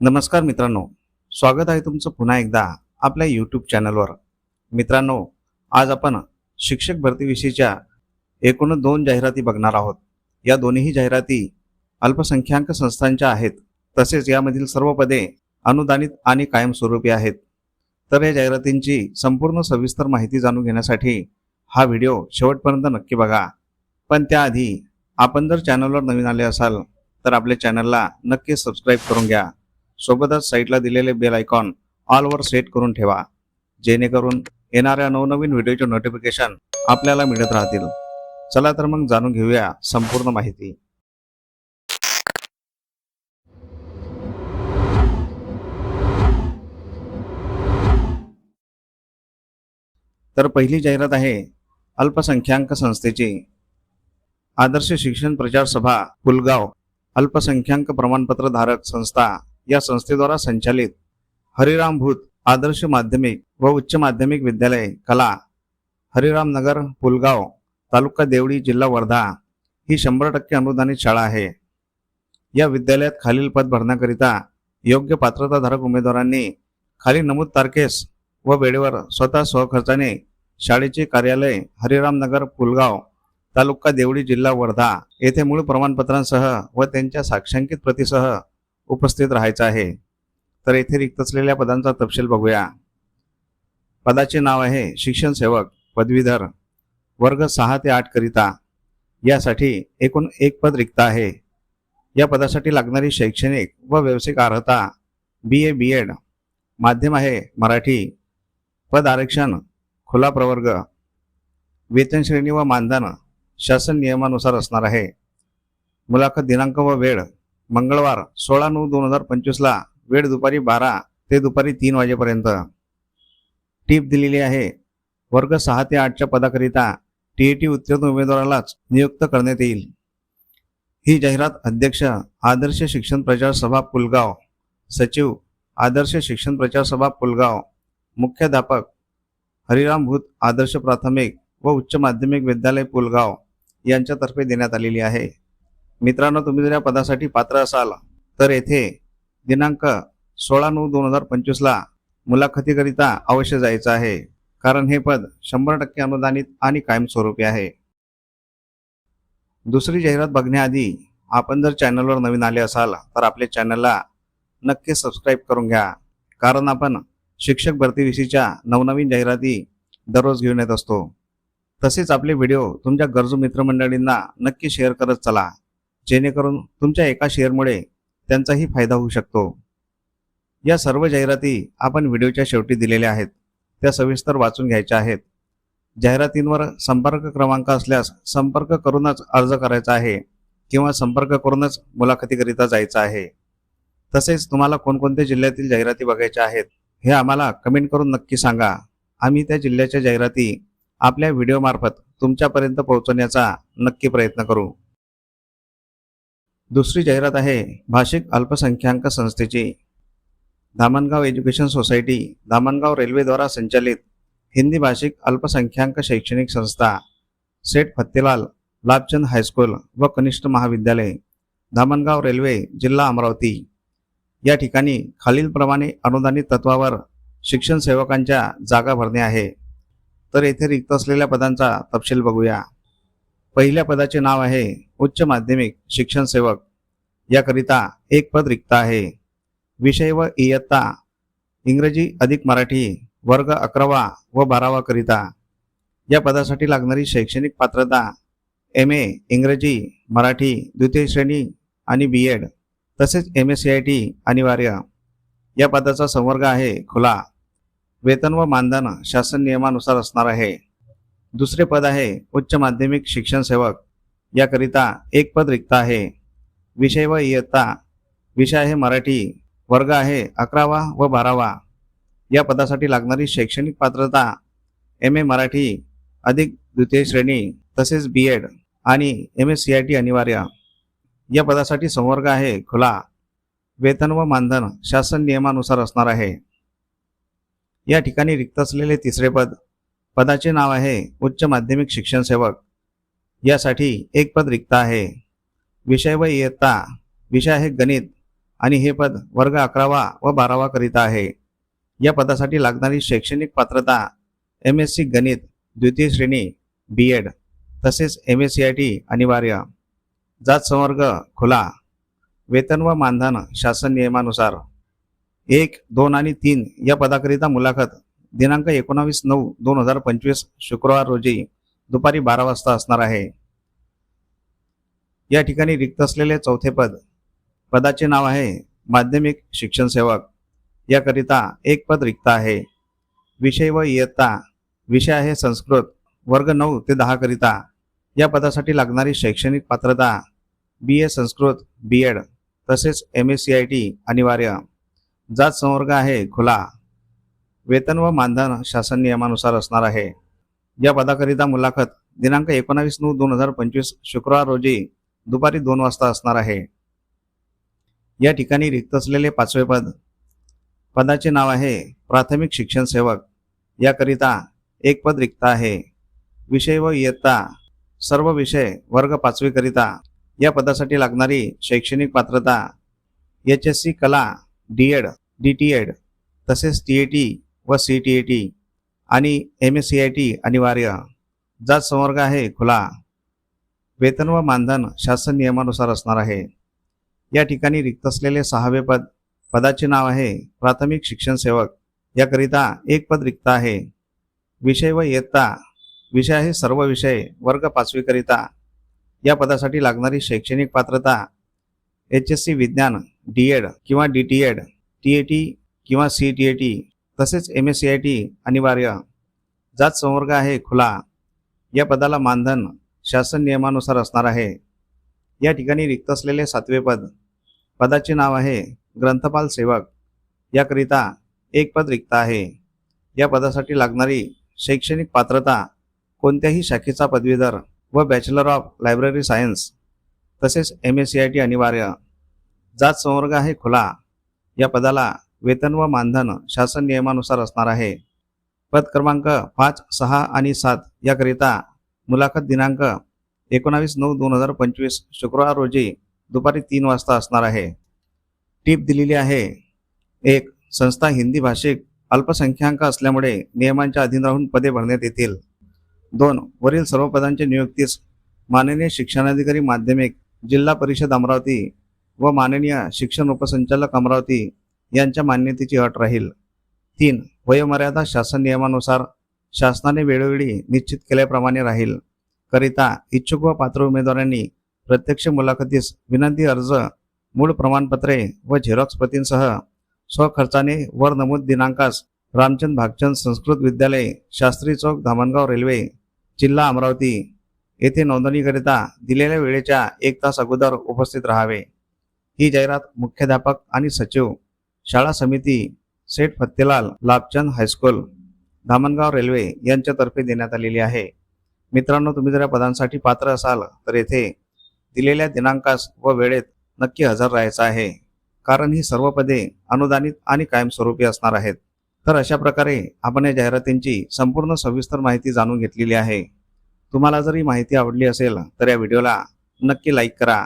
नमस्कार मित्रांनो स्वागत आहे तुमचं पुन्हा एकदा आपल्या यूट्यूब चॅनलवर मित्रांनो आज आपण शिक्षक भरतीविषयीच्या एकूण दोन जाहिराती बघणार आहोत. या दोन्ही जाहिराती अल्पसंख्याक संस्थांच्या आहेत तसेच यामधील सर्व पदे अनुदानित आणि कायमस्वरूपी आहेत. तर या जाहिरातींची संपूर्ण सविस्तर माहिती जाणून घेण्यासाठी हा व्हिडिओ शेवटपर्यंत नक्की बघा. पण त्याआधी आपण जर चॅनलवर नवीन आले असाल तर आपल्या चॅनलला नक्की सबस्क्राईब करून घ्या. सोबतच साईटला दिलेले बेल आयकॉन ऑलवर सेट करून ठेवा जेणेकरून येणाऱ्या नवनवीन व्हिडिओचे नोटिफिकेशन आपल्याला मिळत राहतील. चला तर मग जाणून घेऊया संपूर्ण माहिती. तर पहिली जाहिरात आहे अल्पसंख्याक संस्थेची. आदर्श शिक्षण प्रचार सभा पुलगाव अल्पसंख्याक प्रमाणपत्र धारक संस्था या संस्थेद्वारा संचालित हरिराम भूत आदर्श माध्यमिक व उच्च माध्यमिक विद्यालय कला हरिराम नगर पुलगाव तालुका देवळी जिल्हा वर्धा ही शंभर टक्के अनुदानित शाळा आहे. या विद्यालयात खालील पद भरण्याकरिता योग्य पात्रताधारक उमेदवारांनी खाली नमूद तारखेस व वेळेवर स्वतः स्वखर्चाने शाळेचे कार्यालय हरिराम नगर पुलगाव तालुका देवळी जिल्हा वर्धा येथे मूळ प्रमाणपत्रांसह व त्यांच्या साक्षांकित प्रतीसह उपस्थित राहायचं आहे. तर येथे रिक्त असलेल्या पदांचा तपशील बघूया. पदाचे नाव आहे शिक्षण सेवक पदवीधर वर्ग सहा ते आठ करिता. यासाठी एकूण एक पद रिक्त आहे. या पदासाठी लागणारी शैक्षणिक व व्यावसायिक अर्हता बी ए बी एड माध्यम आहे मराठी. पद आरक्षण खुला प्रवर्ग. वेतन श्रेणी व मानधन शासन नियमानुसार असणार आहे. मुलाखत दिनांक व वेळ मंगळवार सोळा नऊ दोन हजार पंचवीसला वेळ दुपारी बारा ते दुपारी तीन वाजेपर्यंत. टीप दिलेली आहे. वर्ग सहा ते आठच्या पदाकरिता टी ए टी उत्तीर्ण उमेदवारालाच नियुक्त करण्यात येईल. ही जाहिरात अध्यक्ष आदर्श शिक्षण प्रचार सभा पुलगाव सचिव आदर्श शिक्षण प्रचार सभा पुलगाव मुख्याध्यापक हरिराम भूत आदर्श प्राथमिक व उच्च माध्यमिक विद्यालय पुलगाव यांच्यातर्फे देण्यात आलेली आहे. मित्रांनो तुम्ही जर या पदासाठी पात्र असाल तर येथे दिनांक सोळा नऊ दोन हजार पंचवीसला मुलाखतीकरिता अवश्य जायचं आहे. कारण हे पद शंभर टक्के अनुदानित आणि कायमस्वरूपी आहे. दुसरी जाहिरात बघण्याआधी आपण जर चॅनलवर नवीन आले असाल तर आपल्या चॅनलला नक्की सबस्क्राईब करून घ्या. कारण आपण शिक्षक भरतीविषयीच्या नवनवीन जाहिराती दररोज घेऊन येत असतो. तसेच आपले व्हिडिओ तुमच्या गरजू मित्रमंडळींना नक्की शेअर करत चला. जेणेकरून तुमच्या एका शेअरमुळे त्यांचाही फायदा होऊ शकतो. या सर्व जाहिराती आपण व्हिडिओच्या शेवटी दिलेल्या आहेत. त्या सविस्तर वाचून घ्यायच्या आहेत. जाहिरातींवर संपर्क क्रमांक असल्यास संपर्क करूनच अर्ज करायचा आहे किंवा संपर्क करूनच मुलाखतीकरिता जायचं आहे. तसेच तुम्हाला कोणकोणत्या जिल्ह्यातील जाहिराती बघायच्या आहेत हे आम्हाला कमेंट करून नक्की सांगा. आम्ही त्या जिल्ह्याच्या जाहिराती आपल्या व्हिडिओमार्फत तुमच्यापर्यंत पोहोचवण्याचा नक्की प्रयत्न करू. दुसरी जाहिरात आहे भाषिक अल्पसंख्याक संस्थेची. धामणगाव एज्युकेशन सोसायटी धामणगाव रेल्वेद्वारा संचालित हिंदी भाषिक अल्पसंख्याक शैक्षणिक संस्था सेठ फत्तेलाल लाभचंद हायस्कूल व कनिष्ठ महाविद्यालय धामणगाव रेल्वे जिल्हा अमरावती. या ठिकाणी खालीलप्रमाणे अनुदानित तत्वावर शिक्षण सेवकांच्या जागा भरणे आहे. तर येथे रिक्त असलेल्या पदांचा तपशील बघूया. पहिल्या पदाचे नाव आहे उच्च माध्यमिक शिक्षण सेवक. याकरिता एक पद रिक्त आहे. विषय व इयत्ता इंग्रजी अधिक मराठी वर्ग अकरावा व बारावा करिता. या पदासाठी लागणारी शैक्षणिक पात्रता एम ए इंग्रजी मराठी द्वितीय श्रेणी आणि बी एड तसेच M S C I T अनिवार्य. या पदाचा संवर्ग आहे खुला. वेतन व मानधन शासन नियमानुसार असणार आहे. दुसरे पद आहे उच्च माध्यमिक शिक्षण सेवक. याकरिता एक पद रिक्त आहे. विषय व इयत्ता. विषय आहे मराठी. वर्ग आहे अकरावा व बारावा. या पदासाठी लागणारी शैक्षणिक पात्रता. एम ए मराठी अधिक द्वितीय श्रेणी तसेच बी एड आणि M S C I T अनिवार्य. या पदासाठी संवर्ग आहे खुला. वेतन व मानधन शासन नियमानुसार असणार आहे. या ठिकाणी रिक्त असलेले तिसरे पद पदाचे नाव आहे उच्च माध्यमिक शिक्षण सेवक. यासाठी एक पद रिक्त आहे. विषय व इयत्ता विषय आहे गणित आणि हे पद वर्ग अकरावा व बारावा करिता आहे. या पदासाठी लागणारी शैक्षणिक पात्रता एम एस सी गणित द्वितीय श्रेणी बी एड तसेच M S C I T अनिवार्य. जात संवर्ग खुला. वेतन व मानधन शासन नियमानुसार. एक दोन आणि तीन या पदाकरिता मुलाखत दिनांक एकोणावीस नऊ दोन हजार पंचवीस शुक्रवार रोजी दुपारी बारा वाजता असणार आहे. या ठिकाणी रिक्त असलेले चौथे पद पदाचे नाव आहे माध्यमिक शिक्षण सेवक. याकरिता एक पद रिक्त आहे. विषय व इयत्ता विषय आहे संस्कृत वर्ग नऊ ते दहा करिता. या पदासाठी लागणारी शैक्षणिक पात्रता B A Sanskrit B Ed तसेच M S C I T अनिवार्य. जात संवर्ग आहे खुला. वेतन व मानधन शासन नियमानुसार असणार आहे. या पदाकरिता मुलाखत दिनांक एकोणावीस नऊ दोन हजार पंचवीस शुक्रवार रोजी दुपारी दोन वाजता असणार आहे. या ठिकाणी रिक्त असलेले पाचवे पद पदाचे नाव आहे प्राथमिक शिक्षण सेवक. याकरिता एक पद रिक्त आहे. विषय व इयत्ता सर्व विषय वर्ग पाचवीकरिता या पदासाठी लागणारी शैक्षणिक पात्रता एच एस सी कला D Ed D T Ed तसेच टी ए टी व सी टी ए टी आणि M S C I T अनिवार्य. जात संवर्ग आहे खुला. वेतन व मानधन शासन नियमानुसार असणार आहे. या ठिकाणी रिक्त असलेले सहावे पद पदाचे नाव आहे प्राथमिक शिक्षण सेवक. याकरिता एक पद रिक्त आहे. विषय व इयत्ता. विषय आहे सर्व विषय वर्ग पाचवीकरिता या पदासाठी लागणारी शैक्षणिक पात्रता एच एस सी विज्ञान डी एड किंवा D T Ed T A T किंवा सी टी ए टी तसेच M S C I T अनिवार्य. जात संवर्ग आहे खुला. या पदाला मानधन शासन नियमानुसार असणार आहे. या ठिकाणी रिक्त असलेले सातवे पद. पदाचे नाव आहे ग्रंथपाल सेवक. याकरिता एक पद रिक्त आहे. या पदासाठी लागणारी शैक्षणिक पात्रता कोणत्याही शाखेचा पदवीधर व बॅचलर ऑफ लायब्ररी सायन्स तसेच M S C I T अनिवार्य. जात संवर्ग आहे खुला. या पदाला वेतन व मानधन शासन नियमानुसार असणार आहे. पद क्रमांक पाच सहा आणि सात याकरिता मुलाखत दिनांक एकोणावीस नऊ दोन हजार पंचवीस शुक्रवार रोजी दुपारी तीन वाजता असणार आहे. टीप दिलेली आहे. एक संस्था हिंदी भाषिक अल्पसंख्याक असल्यामुळे नियमांच्या अधीन राहून पदे भरण्यात येतील. दोन वरील सर्व पदांच्या नियुक्तीस माननीय शिक्षणाधिकारी माध्यमिक जिल्हा परिषद अमरावती व माननीय शिक्षण उपसंचालक अमरावती यांच्या मान्यतेची अट राहील. तीन वयोमर्यादा शासन नियमानुसार शासनाने वेळोवेळी निश्चित केल्याप्रमाणे राहील. करिता इच्छुक व पात्र उमेदवारांनी प्रत्यक्ष मुलाखतीस विनंती अर्ज मूळ प्रमाणपत्रे व झेरॉक्स प्रतींसह स्वखर्चाने वर नमूद दिनांकास रामचंद भागचंद संस्कृत विद्यालय शास्त्री चौक धामणगाव रेल्वे जिल्हा अमरावती येथे नोंदणीकरिता दिलेल्या वेळेच्या एक तास अगोदर उपस्थित राहावे. ही जाहिरात मुख्याध्यापक आणि सचिव शाळा समिती Seth Fattelal Labhchand high school Dhamangaon railway यांच्यातर्फे देण्यात आलेली आहे. मित्रांनो तुम्ही जर या पदांसाठी पात्र असाल तर येथे दिलेल्या दिनांकास व वेळेत नक्की हजर राहायचं आहे. कारण ही सर्व पदे अनुदानित आणि कायमस्वरूपी असणार आहेत. तर अशा प्रकारे आपण या जाहिरातींची संपूर्ण सविस्तर माहिती जाणून घेतलेली आहे. तुम्हाला जर ही माहिती आवडली असेल तर या व्हिडिओला नक्की लाईक करा.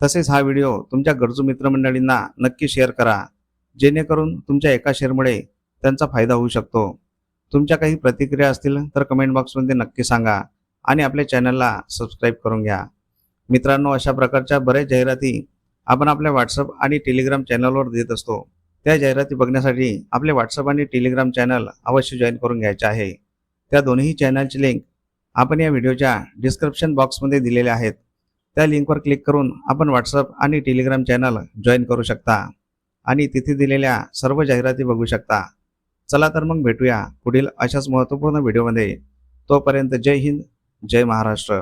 तसेच हा व्हिडिओ तुमच्या गरजू मित्रमंडळींना नक्की शेअर करा. जेणेकरून तुमच्या एका शेअरमुळे त्यांचा फायदा होऊ शकतो. तुमच्या काही प्रतिक्रिया असतील तर कमेंट बॉक्समध्ये नक्की सांगा आणि आपल्या चॅनलला सबस्क्राईब करून घ्या. मित्रांनो अशा प्रकारच्या बऱ्याच जाहिराती आपण आपल्या व्हॉट्सअप आणि टेलिग्राम चॅनलवर देत असतो. त्या जाहिराती बघण्यासाठी आपले व्हॉट्सअप आणि टेलिग्राम चॅनल अवश्य जॉईन करून घ्यायचे आहे. त्या दोन्ही चॅनलची लिंक आपण या व्हिडिओच्या डिस्क्रिप्शन बॉक्समध्ये दिलेल्या आहेत. त्या लिंकवर क्लिक करून आपण व्हॉट्सअप आणि टेलिग्राम चॅनल जॉईन करू शकता. आणि तिथे दिलेल्या सर्व जाहिराती बघू शकता. चला तर मग भेटूया पुढील अशाच महत्त्वपूर्ण व्हिडिओमध्ये. तोपर्यंत जय हिंद जय महाराष्ट्र.